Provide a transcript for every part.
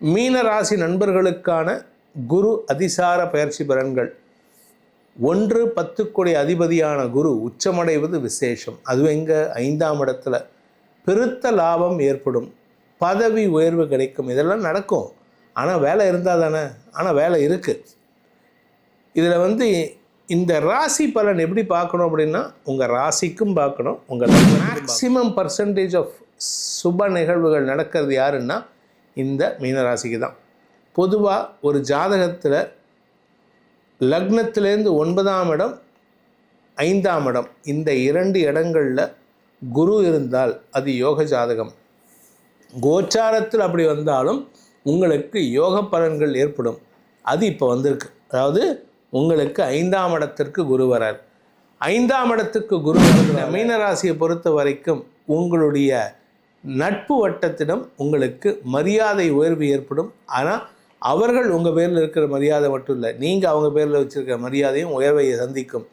மீன ராசி நண்பர்களுக்கான குரு அதிசார பயிற்சி பலன்கள். ஒன்று பத்து கோடி அதிபதியான குரு உச்சமடைவது விசேஷம். அதுவும் எங்க ஐந்தாம் இடத்துல. பெருத்த லாபம் ஏற்படும். பதவி உயர்வு கிடைக்கும். இதெல்லாம் நடக்கும். ஆனால் வேலை இருந்தால் தானே? ஆனால் வேலை இருக்குது இதில் வந்து இந்த ராசி பலன் எப்படி பார்க்கணும் அப்படின்னா உங்கள் ராசிக்கும் பார்க்கணும். உங்கள் மேக்சிமம் பர்சன்டேஜ் ஆஃப் சுப நிகழ்வுகள் நடக்கிறது யாருன்னா இந்த மீனராசிக்கு தான் பொதுவாக ஒரு ஜாதகத்தில் லக்னத்திலேருந்து ஒன்பதாம் இடம் ஐந்தாம் இடம் இந்த இரண்டு இடங்களில் குரு இருந்தால் அது யோக ஜாதகம். கோச்சாரத்தில் அப்படி வந்தாலும் உங்களுக்கு யோக பலன்கள் ஏற்படும். அது இப்போ வந்திருக்கு. அதாவது உங்களுக்கு ஐந்தாம் இடத்திற்கு குரு வரார். ஐந்தாம் இடத்துக்கு குரு மீனராசியை பொறுத்த வரைக்கும் உங்களுடைய நட்பு வட்டத்திடம் உங்களுக்கு மரியாதை உயர்வு ஏற்படும். ஆனால் அவர்கள் உங்கள் பேரில் இருக்கிற மரியாதை மட்டும் இல்லை நீங்கள் அவங்க பேரில் வச்சுருக்கிற மரியாதையும் உயர்வை சந்திக்கும்.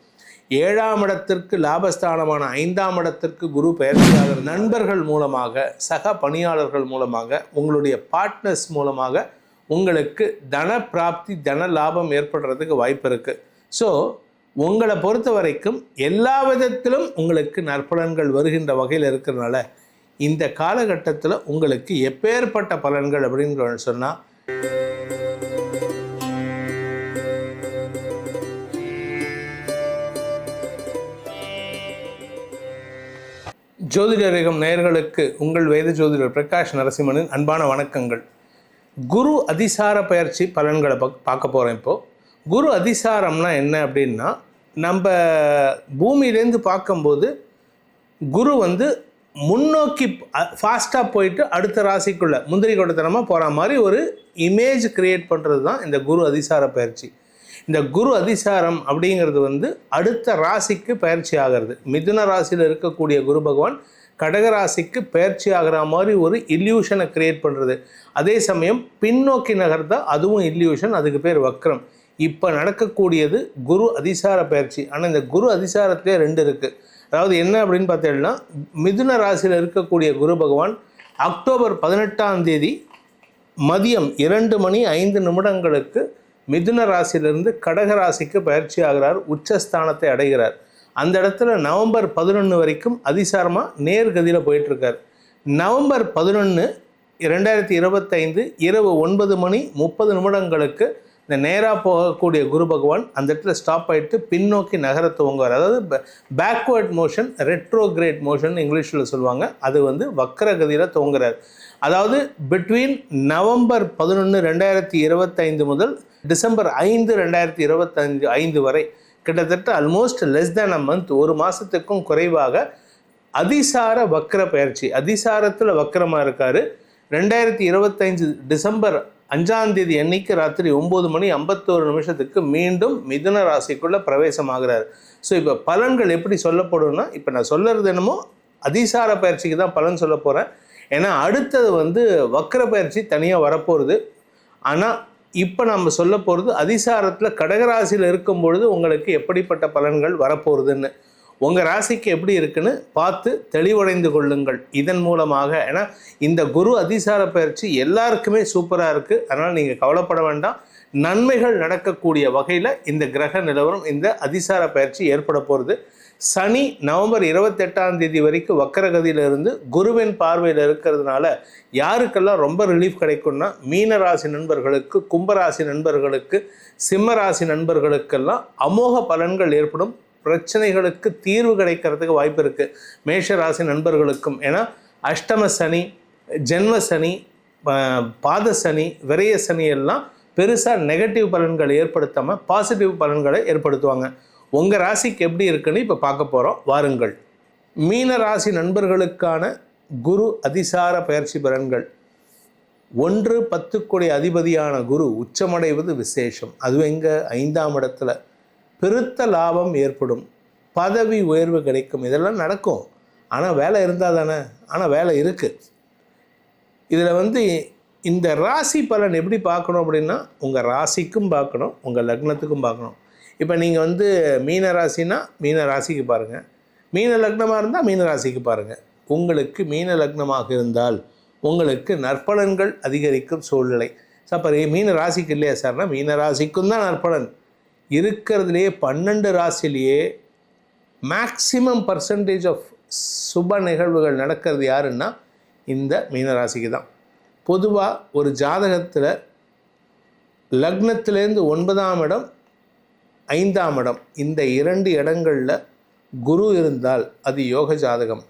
ஏழாம் இடத்திற்கு லாபஸ்தானமான ஐந்தாம் இடத்திற்கு குரு பெயர்ச்சியாகிற நண்பர்கள் மூலமாக சக பணியாளர்கள் மூலமாக உங்களுடைய பார்ட்னர்ஸ் மூலமாக உங்களுக்கு தன பிராப்தி தன லாபம் ஏற்படுறதுக்கு வாய்ப்பு இருக்குது ஸோ உங்களை பொறுத்த வரைக்கும் எல்லா விதத்திலும் உங்களுக்கு நற்பலன்கள் வருகின்ற வகையில் இருக்கிறனால இந்த காலகட்டத்தில் உங்களுக்கு எப்பேற்பட்ட பலன்கள் அப்படின்னு சொன்னால் ஜோதிடரகம் நேயர்களுக்கு உங்கள் வேத ஜோதிடர் பிரகாஷ் நரசிம்மனின் அன்பான வணக்கங்கள். குரு அதிசார பயிற்சி பலன்களை பக் பார்க்க போகிறோம் இப்போது குரு அதிசாரம்னா என்ன அப்படின்னா நம்ம பூமியிலேருந்து பார்க்கும்போது குரு வந்து முன்னோக்கி ஃபாஸ்ட்டாக போயிட்டு அடுத்த ராசிக்குள்ளே முந்திரி கொடத்தனமாக போகிற மாதிரி ஒரு இமேஜ் கிரியேட் பண்ணுறது தான் இந்த குரு அதிசார பயிற்சி. இந்த குரு அதிசாரம் அப்படிங்கிறது வந்து அடுத்த ராசிக்கு பயிற்சி ஆகிறது. மிதுன ராசியில் இருக்கக்கூடிய குரு பகவான் கடக ராசிக்கு பயிற்சி ஆகிற மாதிரி ஒரு இல்யூஷனை கிரியேட் பண்ணுறது அதே சமயம் பின்னோக்கி நகர்ந்தா அதுவும் இல்யூஷன் அதுக்கு பேர் வக்ரம். இப்போ நடக்கக்கூடியது குரு அதிசார பயிற்சி. ஆனால் இந்த குரு அதிசாரத்திலே ரெண்டு இருக்குது அதாவது என்ன அப்படின்னு பார்த்தீங்கன்னா மிதுன ராசியில் இருக்கக்கூடிய குரு பகவான் அக்டோபர் பதினெட்டாம் தேதி மதியம் இரண்டு மணி ஐந்து நிமிடங்களுக்கு மிதுன ராசியிலிருந்து கடக ராசிக்கு பயிற்சி ஆகிறார் உச்சஸ்தானத்தை அடைகிறார். அந்த இடத்துல நவம்பர் பதினொன்று வரைக்கும் அதிசாரமாக நேர்கதியில் போயிட்டுருக்கார். நவம்பர் பதினொன்று ரெண்டாயிரத்தி இருபத்தைந்து இரவு ஒன்பது மணி முப்பது நிமிடங்களுக்கு இந்த நேராக போகக்கூடிய குரு பகவான் அந்த இடத்துல ஸ்டாப் ஆகிட்டு பின்னோக்கி நகர துவங்குவார் அதாவது பேக்வேர்ட் மோஷன் ரெட்ரோகிரேட் மோஷன் இங்கிலீஷில் சொல்லுவாங்க. அது வந்து வக்கரகதியில் துவங்குறார் அதாவது பிட்வீன் நவம்பர் பதினொன்று ரெண்டாயிரத்தி இருபத்தைந்து முதல் டிசம்பர் ஐந்து ரெண்டாயிரத்தி இருபத்தஞ்சு ஐந்து வரை கிட்டத்தட்ட almost less than a month ஒரு மாதத்துக்கும் குறைவாக அதிசார வக்கர பயிற்சி அதிசாரத்தில் வக்கரமாக இருக்கார். ரெண்டாயிரத்தி இருபத்தைந்து டிசம்பர் அஞ்சாந்தேதி அன்னைக்கு ராத்திரி ஒம்பது மணி ஐம்பத்தோரு நிமிஷத்துக்கு மீண்டும் மிதுன ராசிக்குள்ளே பிரவேசமாகிறார். ஸோ இப்போ பலன்கள் எப்படி சொல்லப்படும்னா இப்போ நான் சொல்லுறது என்னமோ அதிசார பயிற்சிக்கு தான் பலன் சொல்ல போகிறேன் ஏன்னா அடுத்தது வந்து வக்கர பயிற்சி தனியாக வரப்போகிறது ஆனால் இப்போ நம்ம சொல்ல போகிறது அதிசாரத்தில் கடகராசியில் இருக்கும் பொழுது உங்களுக்கு எப்படிப்பட்ட பலன்கள் வரப்போகிறதுன்னு உங்கள் ராசிக்கு எப்படி இருக்குன்னு பார்த்து தெளிவடைந்து கொள்ளுங்கள். இதன் மூலமாக ஏன்னா இந்த குரு அதிசார பயிற்சி எல்லாருக்குமே சூப்பராக இருக்குது அதனால் நீங்கள் கவலைப்பட வேண்டாம். நன்மைகள் நடக்கக்கூடிய வகையில் இந்த கிரக நிலவரம் இந்த அதிசார பயிற்சி ஏற்பட போகிறது சனி நவம்பர் இருபத்தெட்டாம் தேதி வரைக்கும் வக்கரகதியிலிருந்து குருவின் பார்வையில் இருக்கிறதுனால யாருக்கெல்லாம் ரொம்ப ரிலீஃப் கிடைக்கும்னா மீனராசி நண்பர்களுக்கு கும்பராசி நண்பர்களுக்கு சிம்மராசி நண்பர்களுக்கெல்லாம் அமோக பலன்கள் ஏற்படும். பிரச்சனைகளுக்கு தீர்வு கிடைக்கிறதுக்கு வாய்ப்பு இருக்குது மேஷ ராசி நண்பர்களுக்கும். ஏன்னா அஷ்டம சனி ஜென்ம சனி பாத சனி விரய சனி எல்லாம் பெருசாக நெகட்டிவ் பலன்களை ஏற்படுத்தாமல் பாசிட்டிவ் பலன்களை ஏற்படுத்துவாங்க. உங்கள் ராசிக்கு எப்படி இருக்குன்னு இப்போ பார்க்க போகிறோம் வாருங்கள். மீன ராசி நண்பர்களுக்கான குரு அதிசார பயிற்சி பலன்கள். ஒன்று பத்து கோடி அதிபதியான குரு உச்சமடைவது விசேஷம். அது எங்கே? ஐந்தாம் இடத்துல. பெருத்த லாபம் ஏற்படும். பதவி உயர்வு கிடைக்கும். இதெல்லாம் நடக்கும். ஆனால் வேலை இருந்தால் தானே? ஆனால் வேலை இருக்குது இதில் வந்து இந்த ராசி பலன் எப்படி பார்க்கணும் அப்படின்னா உங்கள் ராசிக்கும் பார்க்கணும் உங்கள் லக்னத்துக்கும் பார்க்கணும். இப்போ நீங்கள் வந்து மீன ராசினா மீன ராசிக்கு பாருங்கள் மீன லக்னமாக இருந்தால் மீன ராசிக்கு பாருங்கள் உங்களுக்கு மீன லக்னமாக இருந்தால் உங்களுக்கு நற்பலன்கள் அதிகரிக்கும் சூழ்நிலை. சார் மீன ராசிக்கு இல்லையா சார்னா மீன ராசிக்கும் தான் நற்பலன். இருக்கிறதுலையே பன்னெண்டு ராசிலேயே மேக்சிமம் பர்சன்டேஜ் ஆஃப் சுப நிகழ்வுகள் நடக்கிறது யாருன்னா இந்த மீனராசிக்கு தான் பொதுவாக ஒரு ஜாதகத்தில் லக்னத்திலேருந்து ஒன்பதாம் இடம் ஐந்தாம் இடம் இந்த இரண்டு இடங்களில் குரு இருந்தால் அது யோக ஜாதகம்.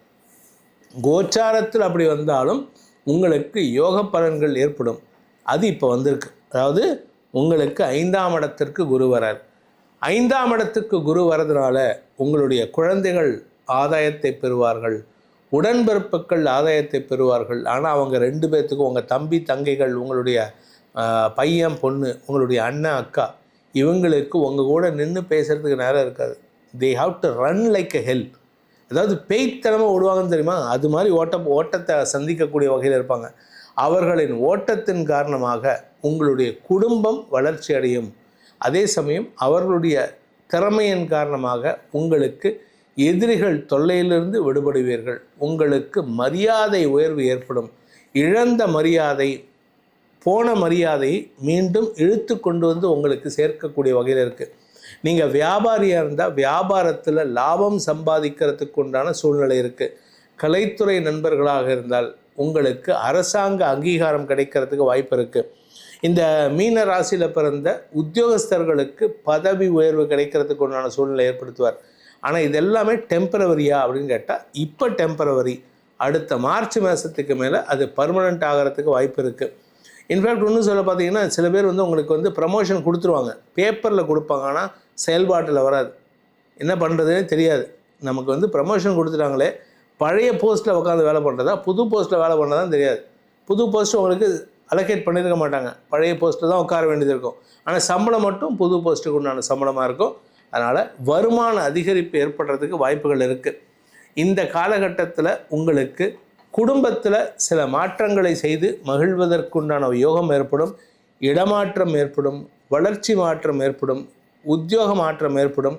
கோச்சாரத்தில் அப்படி வந்தாலும் உங்களுக்கு யோக பலன்கள் ஏற்படும். அது இப்போ வந்திருக்கு. அதாவது உங்களுக்கு ஐந்தாம் இடத்திற்கு குரு வரார். ஐந்தாம் இடத்துக்கு குரு வரதுனால உங்களுடைய குழந்தைகள் ஆதாயத்தை பெறுவார்கள். உடன்பிறப்புகள் ஆதாயத்தை பெறுவார்கள். ஆனால் அவங்க ரெண்டு பேர்த்துக்கும் உங்கள் தம்பி தங்கைகள் உங்களுடைய பையன் பொண்ணு உங்களுடைய அண்ணன் அக்கா இவங்களுக்கு உங்கள் கூட நின்று பேசுகிறதுக்கு நேரம் இருக்காது. They have to run like a help அதாவது பேய்த்தனமாக ஓடுவாங்கன்னு தெரியுமா? அது மாதிரி ஓட்ட ஓட்டத்தை சந்திக்கக்கூடிய வகையில் இருப்பாங்க. அவர்களின் ஓட்டத்தின் காரணமாக உங்களுடைய குடும்பம் வளர்ச்சி அடையும். அதே சமயம் அவர்களுடைய திறமையின் காரணமாக உங்களுக்கு எதிரிகள் தொல்லையிலிருந்து விடுபடுவீர்கள். உங்களுக்கு மரியாதை உயர்வு ஏற்படும். இழந்த மரியாதை போன மரியாதையை மீண்டும் இழுத்து கொண்டு வந்து உங்களுக்கு சேர்க்கக்கூடிய வகையில் இருக்குது நீங்கள் வியாபாரியாக இருந்தால் வியாபாரத்தில் லாபம் சம்பாதிக்கிறதுக்கு உண்டான சூழ்நிலை இருக்குது கலைத்துறை நண்பர்களாக இருந்தால் உங்களுக்கு அரசாங்க அங்கீகாரம் கிடைக்கிறதுக்கு வாய்ப்பு இருக்குது இந்த மீன ராசியில் பிறந்த உத்தியோகஸ்தர்களுக்கு பதவி உயர்வு கிடைக்கிறதுக்கு உண்டான சூழ்நிலை ஏற்படுத்துவார். ஆனால் இது எல்லாமே டெம்பரவரியா அப்படின்னு கேட்டால் இப்போ டெம்பரவரி அடுத்த மார்ச் மாதத்துக்கு மேலே அது பர்மனெண்ட் ஆகிறதுக்கு வாய்ப்பு இருக்குது இன்ஃபேக்ட் ஒன்று சொல்ல பார்த்தீங்கன்னா சில பேர் வந்து உங்களுக்கு வந்து ப்ரமோஷன் கொடுத்துருவாங்க. பேப்பரில் கொடுப்பாங்க ஆனால் செயல்பாட்டில் வராது. என்ன பண்ணுறதுனே தெரியாது. நமக்கு வந்து ப்ரமோஷன் கொடுத்துட்டாங்களே பழைய போஸ்ட்டில் உட்காந்து வேலை பண்ணுறதா புது போஸ்ட்டில் வேலை பண்ணுறதான் தெரியாது. புது போஸ்ட் உங்களுக்கு அலோகேட் பண்ணியிருக்க மாட்டாங்க. பழைய போஸ்ட்டில் தான் உட்கார வேண்டியது இருக்கும். ஆனால் சம்பளம் மட்டும் புது போஸ்ட்டுக்கு உண்டான சம்பளமாக இருக்கும். அதனால் வருமான அதிகரிப்பு ஏற்படுறதுக்கு வாய்ப்புகள் இருக்குது இந்த காலகட்டத்தில் உங்களுக்கு குடும்பத்தில் சில மாற்றங்களை செய்து மகிழ்வதற்குண்டான யோகம் ஏற்படும் இடமாற்றம் ஏற்படும் வளர்ச்சி மாற்றம் ஏற்படும் உத்தியோக மாற்றம் ஏற்படும்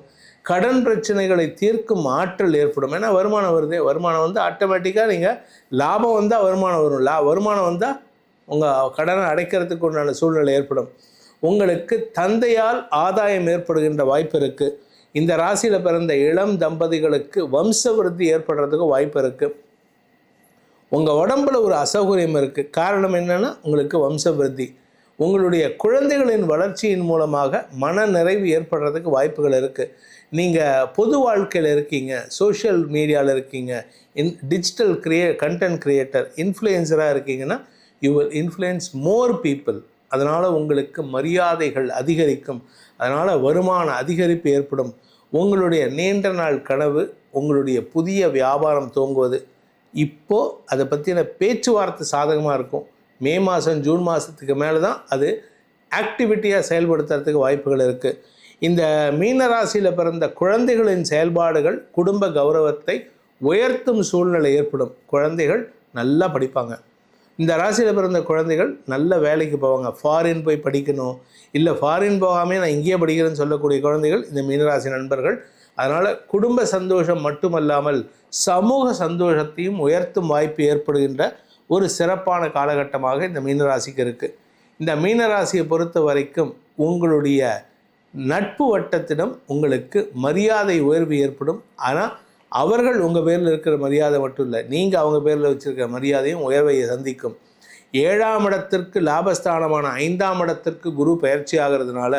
கடன் பிரச்சனைகளை தீர்க்கும் ஆற்றல் ஏற்படும். ஏன்னா வருமானம் வருதே. வருமானம் வந்து ஆட்டோமேட்டிக்காக நீங்கள் லாபம் வந்தால் வருமானம் வரும். லா வருமானம் வந்தால் உங்கள் கடனை அடைக்கிறதுக்கு உண்டான சூழ்நிலை ஏற்படும். உங்களுக்கு தந்தையால் ஆதாயம் ஏற்படுகின்ற வாய்ப்பு இருக்குது இந்த ராசியில் பிறந்த இளம் தம்பதிகளுக்கு வம்ச விருத்தி ஏற்படுறதுக்கு வாய்ப்பு இருக்குது உங்கள் உடம்புல ஒரு அசௌகரியம் இருக்குது காரணம் என்னென்னா உங்களுக்கு வம்ச விருத்தி உங்களுடைய குழந்தைகளின் வளர்ச்சியின் மூலமாக மன நிறைவு ஏற்படுறதுக்கு வாய்ப்புகள் இருக்குது நீங்கள் பொது வாழ்க்கையில் இருக்கீங்க சோஷியல் மீடியாவில் இருக்கீங்க இன் டிஜிட்டல் கிரியே கண்டென்ட் கிரியேட்டர் இன்ஃப்ளூயன்சராக இருக்கீங்கன்னா you will influence more people அதனால் உங்களுக்கு மரியாதைகள் அதிகரிக்கும். அதனால் வருமான அதிகரிப்பு ஏற்படும். உங்களுடைய நீண்ட நாள் கனவு உங்களுடைய புதிய வியாபாரம் துவங்குவது. இப்போ அதை பற்றின பேச்சுவார்த்தை சாதகமாக இருக்கும். மே மாதம் ஜூன் மாதத்துக்கு மேலே தான் அது ஆக்டிவிட்டியாக செயல்படுத்துறதுக்கு வாய்ப்புகள் இருக்குது இந்த மீனராசியில் பிறந்த குழந்தைகளின் செயல்பாடுகள் குடும்ப கௌரவத்தை உயர்த்தும் சூழ்நிலை ஏற்படும். குழந்தைகள் நல்லா படிப்பாங்க. இந்த ராசியில் பிறந்த குழந்தைகள் நல்ல வேலைக்கு போவாங்க. ஃபாரின் போய் படிக்கணும். இல்லை ஃபாரின் போகாமே நான் இங்கேயே படிக்கிறேன்னு சொல்லக்கூடிய குழந்தைகள் இந்த மீனராசி நண்பர்கள். அதனால் குடும்ப சந்தோஷம் மட்டுமல்லாமல் சமூக சந்தோஷத்தையும் உயர்த்தும் வாய்ப்பு ஏற்படுகின்ற ஒரு சிறப்பான காலகட்டமாக இந்த மீனராசிக்கு இருக்குது இந்த மீனராசியை பொறுத்த வரைக்கும் உங்களுடைய நட்பு வட்டத்திடம் உங்களுக்கு மரியாதை உயர்வு ஏற்படும். ஆனால் அவர்கள் உங்கள் பேரில் இருக்கிற மரியாதை மட்டும் இல்லை நீங்கள் அவங்க பேரில் வச்சுருக்கிற மரியாதையும் உயர்வையை சந்திக்கும். ஏழாம் இடத்திற்கு லாபஸ்தானமான ஐந்தாம் இடத்திற்கு குரு பயிற்சி ஆகிறதுனால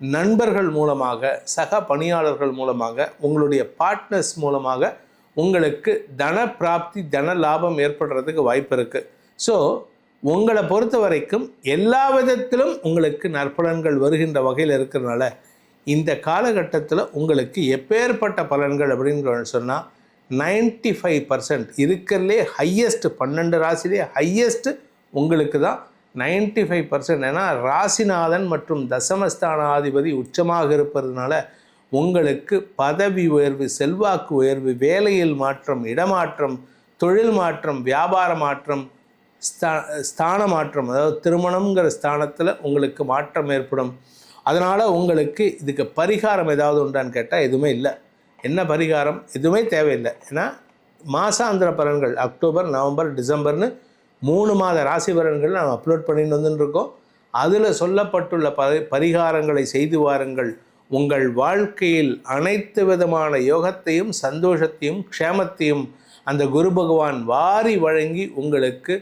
நண்பர்கள் மூலமாக சக பணியாளர்கள் மூலமாக உங்களுடைய பார்ட்னர்ஸ் மூலமாக உங்களுக்கு தன பிராப்தி தன லாபம் ஏற்படுறதுக்கு வாய்ப்பு இருக்குது ஸோ உங்களை பொறுத்த வரைக்கும் எல்லா விதத்திலும் உங்களுக்கு நற்பலன்கள் வருகின்ற வகையில் இருக்கிறதுனால இந்த காலகட்டத்தில் உங்களுக்கு எப்பேற்பட்ட பலன்கள் அப்படின்னு சொன்னால் நைன்டி ஃபைவ் பர்சன்ட் இருக்கிறதுலே ஹையஸ்ட் பன்னெண்டு ராசிலே ஹையஸ்ட்டு உங்களுக்கு தான் நைன்டி ஃபைவ் பர்சன்ட் ஏன்னா ராசிநாதன் மற்றும் தசமஸ்தானாதிபதி உச்சமாக இருப்பதுனால உங்களுக்கு பதவி உயர்வு செல்வாக்கு உயர்வு வேலையில் மாற்றம் இடமாற்றம் தொழில் மாற்றம் வியாபார மாற்றம் ஸ்தா ஸ்தான மாற்றம் அதாவது திருமணங்கிற ஸ்தானத்தில் உங்களுக்கு மாற்றம் ஏற்படும். அதனால் உங்களுக்கு இதுக்கு பரிகாரம் ஏதாவது உண்டான்னு கேட்டால் எதுவுமே இல்லை. என்ன பரிகாரம்? எதுவுமே தேவையில்லை. ஏன்னா மாசாந்திர பலன்கள் அக்டோபர் நவம்பர் டிசம்பர்னு மூணு மாத ராசி பலன்கள் நாம் அப்லோட் பண்ணிட்டு வந்துட்டு இருக்கோம் அதில் சொல்லப்பட்டுள்ள பரி பரிகாரங்களை செய்து வாருங்கள். உங்கள் வாழ்க்கையில் அனைத்து விதமான யோகத்தையும் சந்தோஷத்தையும் க்ஷேமத்தையும் அந்த குரு பகவான் வாரி வழங்கி உங்களுக்கு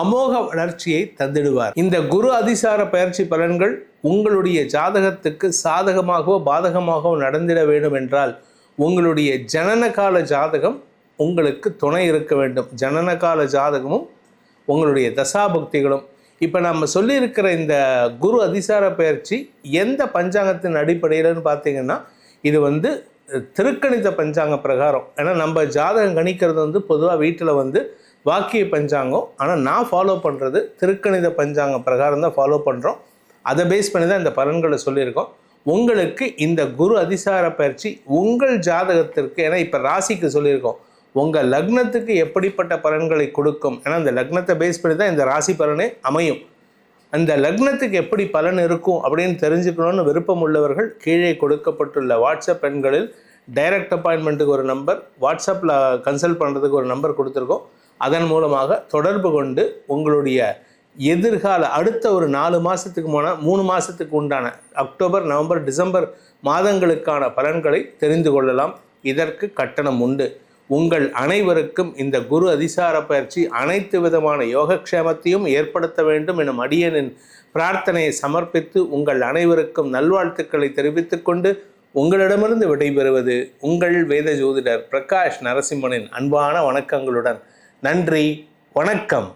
அமோக வளர்ச்சியை தந்திடுவார். இந்த குரு அதிசார பயிற்சி பலன்கள் உங்களுடைய ஜாதகத்துக்கு சாதகமாகவோ பாதகமாகவோ நடந்திட வேண்டும் என்றால் உங்களுடைய ஜனனகால ஜாதகம் உங்களுக்கு துணை இருக்க வேண்டும். ஜனனகால ஜாதகமும் உங்களுடைய தசாபக்திகளும். இப்போ நம்ம சொல்லியிருக்கிற இந்த குரு அதிசார பயிற்சி எந்த பஞ்சாங்கத்தின் அடிப்படையில்னு பார்த்தீங்கன்னா இது வந்து திருக்கணித பஞ்சாங்க பிரகாரம். ஏன்னா நம்ம ஜாதகம் கணிக்கிறது வந்து பொதுவாக வீட்டில் வந்து வாக்கிய பஞ்சாங்கம். ஆனால் நான் ஃபாலோ பண்ணுறது திருக்கணித பஞ்சாங்க பிரகாரம் தான் ஃபாலோ பண்ணுறோம் அதை பேஸ் பண்ணி தான் இந்த பலன்களை சொல்லியிருக்கோம். உங்களுக்கு இந்த குரு அதிசார பயிற்சி உங்கள் ஜாதகத்திற்கு ஏன்னா இப்போ ராசிக்கு சொல்லியிருக்கோம். உங்கள் லக்னத்துக்கு எப்படிப்பட்ட பலன்களை கொடுக்கும்? ஏன்னா இந்த லக்னத்தை பேஸ் பண்ணி தான் இந்த ராசி பலனே அமையும். அந்த லக்னத்துக்கு எப்படி பலன் இருக்கும் அப்படின்னு தெரிஞ்சுக்கணும்னு விருப்பம் உள்ளவர்கள் கீழே கொடுக்கப்பட்டுள்ள வாட்ஸ்அப் எண்களில் டைரக்ட் அப்பாயின்மெண்ட்டுக்கு ஒரு நம்பர் வாட்ஸ்அப்பில் கன்சல்ட் பண்ணுறதுக்கு ஒரு நம்பர் கொடுத்துருக்கோம். அதன் மூலமாக தொடர்பு கொண்டு உங்களுடைய எதிர்கால அடுத்த ஒரு நாலு மாதத்துக்கு போனால் மூணு மாதத்துக்கு உண்டான அக்டோபர் நவம்பர் டிசம்பர் மாதங்களுக்கான பலன்களை தெரிந்து கொள்ளலாம். இதற்கு கட்டணம் உண்டு. உங்கள் அனைவருக்கும் இந்த குரு அதிசார பயிற்சி அனைத்து விதமான யோகக்ஷேமத்தையும் ஏற்படுத்த வேண்டும் எனும் அடியனின் பிரார்த்தனையை சமர்ப்பித்து உங்கள் அனைவருக்கும் நல்வாழ்த்துக்களை தெரிவித்துக் கொண்டு உங்களிடமிருந்து விடைபெறுவது உங்கள் வேத ஜோதிடர் பிரகாஷ் நரசிம்மனின் அன்பான வணக்கங்களுடன் நன்றி வணக்கம்.